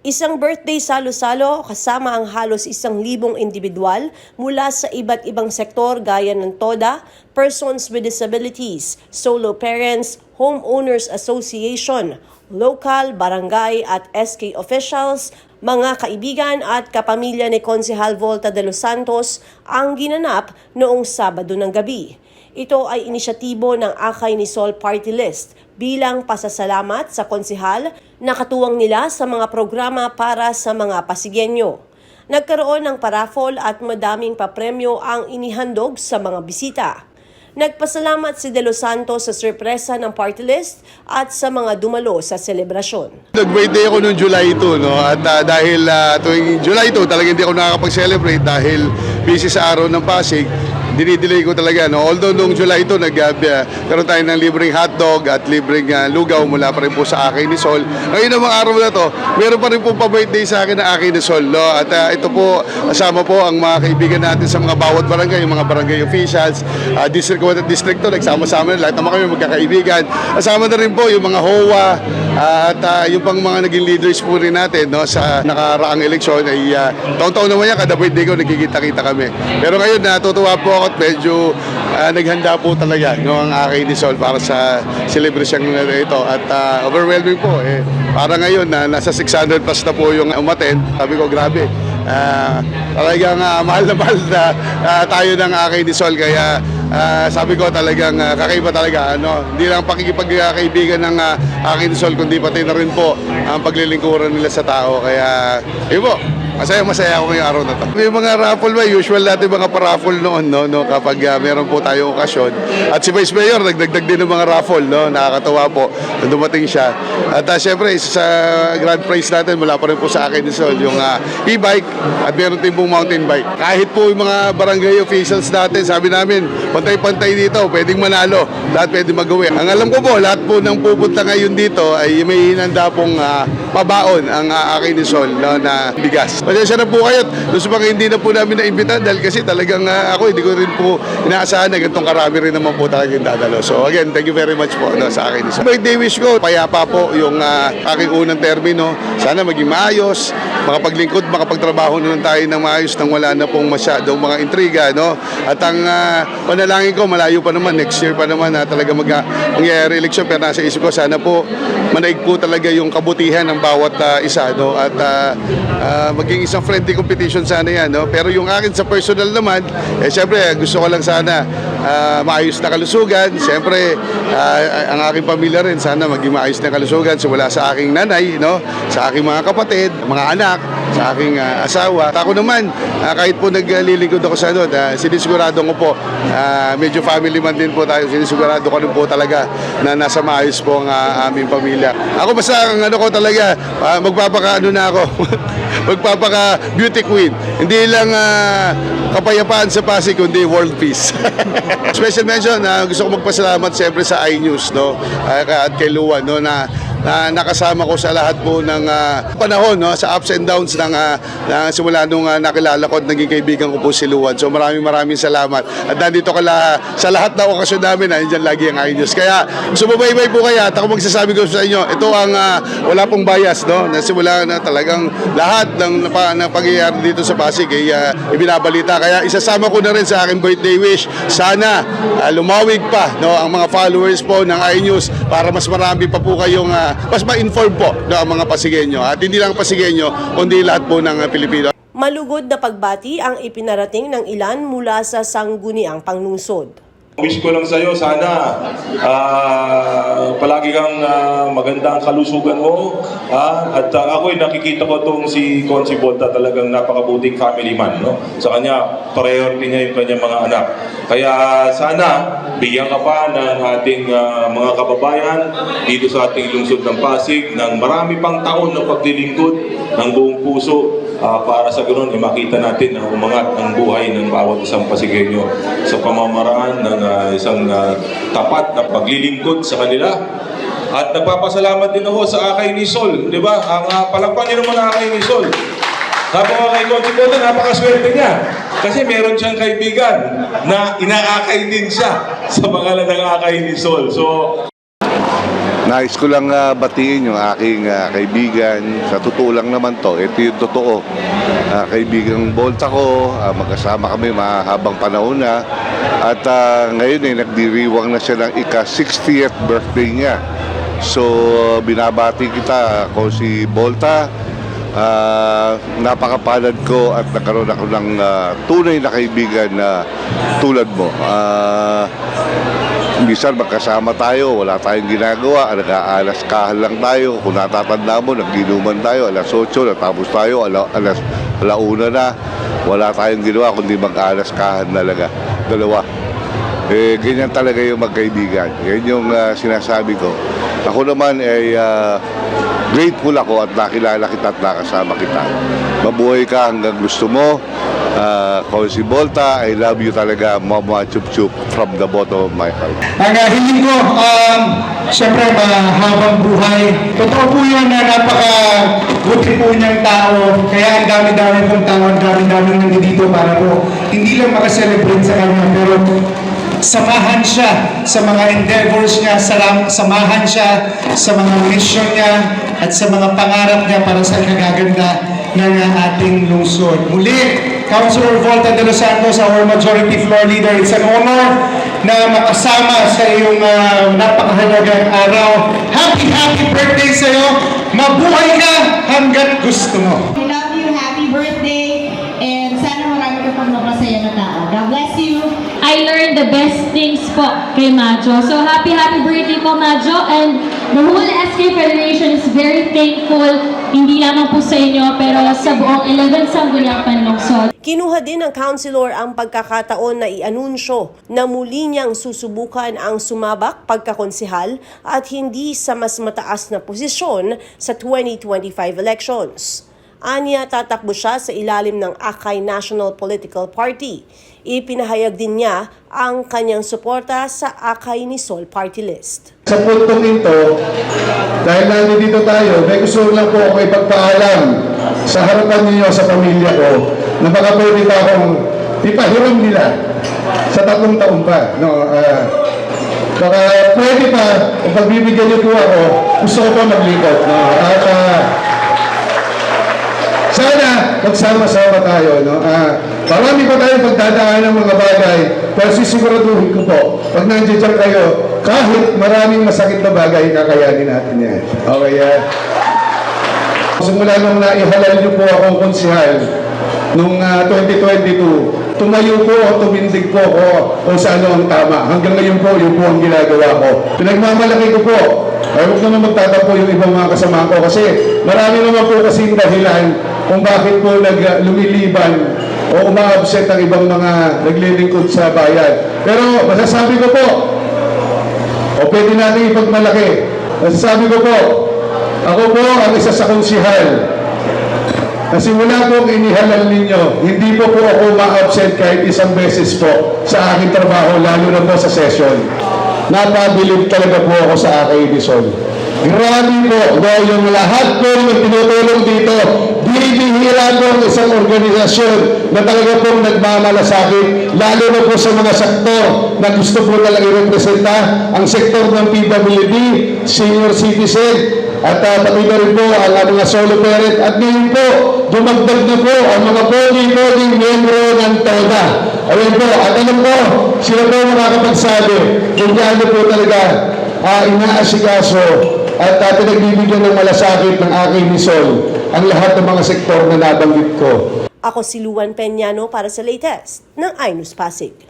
Isang birthday salo-salo kasama ang halos isang libong individual mula sa iba't ibang sektor gaya ng TODA, Persons with Disabilities, Solo Parents, Homeowners Association, local, barangay at SK officials, mga kaibigan at kapamilya ni Konsehal Volta de los Santos ang ginanap noong Sabado ng gabi. Ito ay inisyatibo ng Akay ni Sol Party List bilang pasasalamat sa konsehal na katuwang nila sa mga programa para sa mga Pasigenyo. Nagkaroon ng paraffol at madaming papremyo ang inihandog sa mga bisita. Nagpasalamat si De Los Santos sa sorpresa ng party list at sa mga dumalo sa selebrasyon. Nag-birthday ako noong July 2, no? At ah, dahil ah, tuwing July 2, talagang hindi ako nakakapag-celebrate dahil busy sa araw ng Pasig. Dinidelay ko talaga, no? Although noong July 2, nagkaroon tayo ng libreng hotdog at libreng ah, lugaw mula pa rin po sa akin ni Sol. Ngayon namang araw na to, meron pa rin po pa-birthday sa akin na akin ni Sol, no? At ah, ito po, kasama po ang mga kaibigan natin sa mga bawat barangay, mga barangay officials, ah, district 1 at district 2, nagsama-sama na, lahat naman kami magkakaibigan. Kasama na rin po yung mga HOA, ah, at ah, yung pang mga naging leaders po rin natin no, sa nakaraang eleksyon ay uh, taon-taon naman yan, kada birthday ko nagkikita-kita kami. Pero ngayon natutuwa po ako at medyo ah, naghanda po talaga no, ang aking ni Sol para sa celebration na ito. At ah, overwhelming po. Eh, para ngayon na nasa 600 plus na po yung umaten. Sabi ko, grabe. Ah, talagang ah, mahal na mahal na ah, tayo ng aking ni Sol. Kaya ah, sabi ko talagang ah, kakaiba talaga. Ano, hindi lang pakikipagkaibigan ng uh, aking ni Sol, kundi pati na rin po ang paglilingkuran nila sa tao. Kaya, yun po. Masaya masaya ako ngayong araw na to. May mga raffle ba? Usual natin mga pa-raffle noon, no? no? Kapag ah, meron po tayong okasyon. At si Vice Mayor, nagdagdag din ng mga raffle, no? Nakakatawa po na dumating siya. At uh, syempre, isa sa grand prize natin, mula pa rin po sa akin ni Sol, yung ah, e-bike at meron din pong mountain bike. Kahit po yung mga barangay officials natin, sabi namin, pantay-pantay dito, pwedeng manalo. Lahat pwedeng magawin. Ang alam ko po, lahat po ng pupunta ngayon dito ay may hinanda pong ah, pabaon ang uh, akin ni Sol no, na bigas. Pasensya na po kayo. Doon sa mga hindi na po namin naimbita dahil kasi talagang ah, ako hindi ko rin po inaasahan na ganitong karami rin naman po talaga yung dadalo. So again, thank you very much po no, sa akin ni Sol. Birthday wish ko, payapa po yung ah, aking unang termino. Sana maging maayos, makapaglingkod, makapagtrabaho na lang tayo ng maayos nang wala na pong masyadong mga intriga. No? At ang ah, panalangin ko, malayo pa naman, next year pa naman na talaga mag mangyayari election. Pero nasa isip ko, sana po manaig po talaga yung kabutihan ng bawat ah, isa. No? At ah, ah, maging isang friendly competition sana yan. No? Pero yung akin sa personal naman, eh syempre gusto ko lang sana ah, maayos na kalusugan. Siyempre, ah, ang aking pamilya rin sana maging maayos na kalusugan. Simula sa aking nanay, no? sa aking mga kapatid, mga anak, sa aking ah, asawa. Ako naman, ah, kahit po naglilingkod ako sa ano, uh, sinisigurado ko po, ah, medyo family man din po tayo, sinisigurado ko rin po talaga na nasa maayos po ang ah, aming pamilya. Ako basta ang ano ko talaga, ah, magpapaka ano na ako, magpapaka beauty queen. Hindi lang ah, kapayapaan sa Pasig, kundi world peace. Special mention, na gusto ko magpasalamat siyempre sa iNews, no? Ah, at kay Luwan, no? Na, na nakasama ko sa lahat po ng ah, panahon no sa ups and downs ng uh, na simula nung ah, nakilala ko at naging kaibigan ko po si Luwan. So maraming maraming salamat. At nandito ka la, sa lahat ng okasyon namin, nandiyan lagi ang iNews. Kaya sumubaybay po kaya at ako magsasabi ko sa inyo, ito ang ah, wala pong bias no. Na simula na talagang lahat ng napa, na pangyayari dito sa Pasig ay ah, ibinabalita. Kaya isasama ko na rin sa aking birthday wish. Sana ah, lumawig pa no ang mga followers po ng iNews para mas marami pa po kayong ah, mas ma-inform po ang mga Pasigenyo. At hindi lang Pasigenyo, kundi lahat po ng ah, Pilipino. Malugod na pagbati ang ipinarating ng ilan mula sa sangguniang panglungsod. Wish ko lang sa'yo, sana ah, palagi kang ah, magandang kalusugan mo. ah, at ah, ako'y nakikita ko tong si Consi Volta talagang napakabuting family man. No? Sa kanya, priority niya yung kanyang mga anak. Kaya sana, bigyan ka pa ng ating ah, mga kababayan dito sa ating lungsod ng Pasig ng marami pang taon na paglilingkod ng buong puso Ah, para sa ganoon, eh, makita natin na umangat ang buhay ng bawat isang Pasigueño sa pamamaraan ng ah, isang ah, tapat na paglilingkod sa kanila. At nagpapasalamat din ako sa Akay ni Sol, di ba? Ang uh, palakpan niyo naman ang Akay ni Sol. Sabi ko kay Coach Boto, napakaswerte niya. Kasi meron siyang kaibigan na inaakay din siya sa pangalan ng Akay ni Sol. So, Nais ko lang ah, batiin yung aking ah, kaibigan. Sa totoo lang naman to, ito yung totoo. Ah, kaibigang Bolta ko, ah, magkasama kami mahabang panahon na. At ah, ngayon ay nagdiriwang na siya ng ika-60th birthday niya. So, binabati kita ako si Bolta. Ah, napakapalad ko at nagkaroon ako ng ah, tunay na kaibigan na tulad mo. Ah, Minsan magkasama tayo, wala tayong ginagawa, nag-aalaskahan lang tayo. Kung natatanda mo, naginuman tayo, alas 8, natapos tayo, ala, alas alauna na. Wala tayong ginawa kundi mag-aalaskahan talaga. Dalawa. Eh, ganyan talaga yung magkaibigan. Yan yung ah, sinasabi ko. Ako naman ay ah, grateful ako at nakilala kita at nakasama kita. Mabuhay ka hanggang gusto mo. Uh, si Volta, I love you talaga, Mama Chup Chup, from the bottom of my heart. Ang uh, hiling ko, um, siyempre mahabang buhay. Totoo po yun na napaka-buti po niyang tao. Kaya ang dami-dami pong tao, ang dami-dami nandito para po hindi lang makaselebrate sa kanya, pero samahan siya sa mga endeavors niya, salam, samahan siya sa mga mission niya at sa mga pangarap niya para sa kagaganda ng ating lungsod. Muli, Councilor Volta de Los Santos, our Majority Floor Leader, it's an honor na makasama sa iyong uh, napakahalagang araw. Happy, happy birthday sa iyo! Mabuhay ka hanggat gusto mo! I love you, happy birthday, and sana marami ka pang mapasaya na tao. God bless you. I learned the best things po kay Majo. So happy, happy birthday po Majo. And the whole SK Federation is very thankful, hindi lamang po sa inyo, pero sa buong 11 Sangguniang Lungsod. Kinuha din ng councilor ang pagkakataon na ianunsyo na muli niyang susubukan ang sumabak pagkakonsihal at hindi sa mas mataas na posisyon sa 2025 elections. Anya tatakbo siya sa ilalim ng Akay National Political Party. Ipinahayag din niya ang kanyang suporta sa Akay ni Sol Party List. Sa puntong ito, dahil nandito tayo, may gusto lang po ako ipagpaalam sa harapan ninyo sa pamilya ko na baka pwede pa akong ipahiram nila sa tatlong taon pa. No, ah, baka pwede pa, kung pagbibigyan niyo po ako, gusto ko pa maglipat. No? At ah, sana magsama-sama tayo. No? Ah, marami pa tayong pagdadaan ng mga bagay, pero sisiguraduhin ko po, pag nandiyan kayo, kahit maraming masakit na bagay, kakayanin natin yan. Okay, ah. Simula nung naihalal niyo po akong konsihal, nung ah, 2022, tumayo po o tumindig po ako kung sa ano ang tama. Hanggang ngayon po, yun po ang ginagawa ko. Pinagmamalaki ko po. Ay, huwag naman magtatampo yung ibang mga kasama ko kasi marami naman po kasing dahilan kung bakit po nag, ah, lumiliban o uma-upset ang ibang mga naglilingkod sa bayan. Pero masasabi ko po, o pwede natin ipagmalaki. Masasabi ko po, ako po ang isa sa konsihal kasi wala pong inihalal ninyo, hindi po po ako ma-absent kahit isang beses po sa aking trabaho, lalo na po sa session. Napabilib talaga po ako sa aking Edison. Grabe po, dahil yung lahat po ng tinutulong dito, bibihira po ang isang organisasyon na talaga pong nagmamalasakit, lalo na po sa mga sektor na gusto po talaga i-representa, ang sektor ng PWD, senior citizen, at uh, pati na rin po ang uh, mga solo parent. At ngayon po, dumagdag na po ang mga poli-poli miyembro ng TODA. Ayun po, at alam po, sila po makakapagsabi kung gaano po talaga uh, inaasikaso at uh, pinagbibigyan ng malasakit ng aking misol ang lahat ng mga sektor na nabanggit ko. Ako si Luan Peñano para sa latest ng iNews Pasig.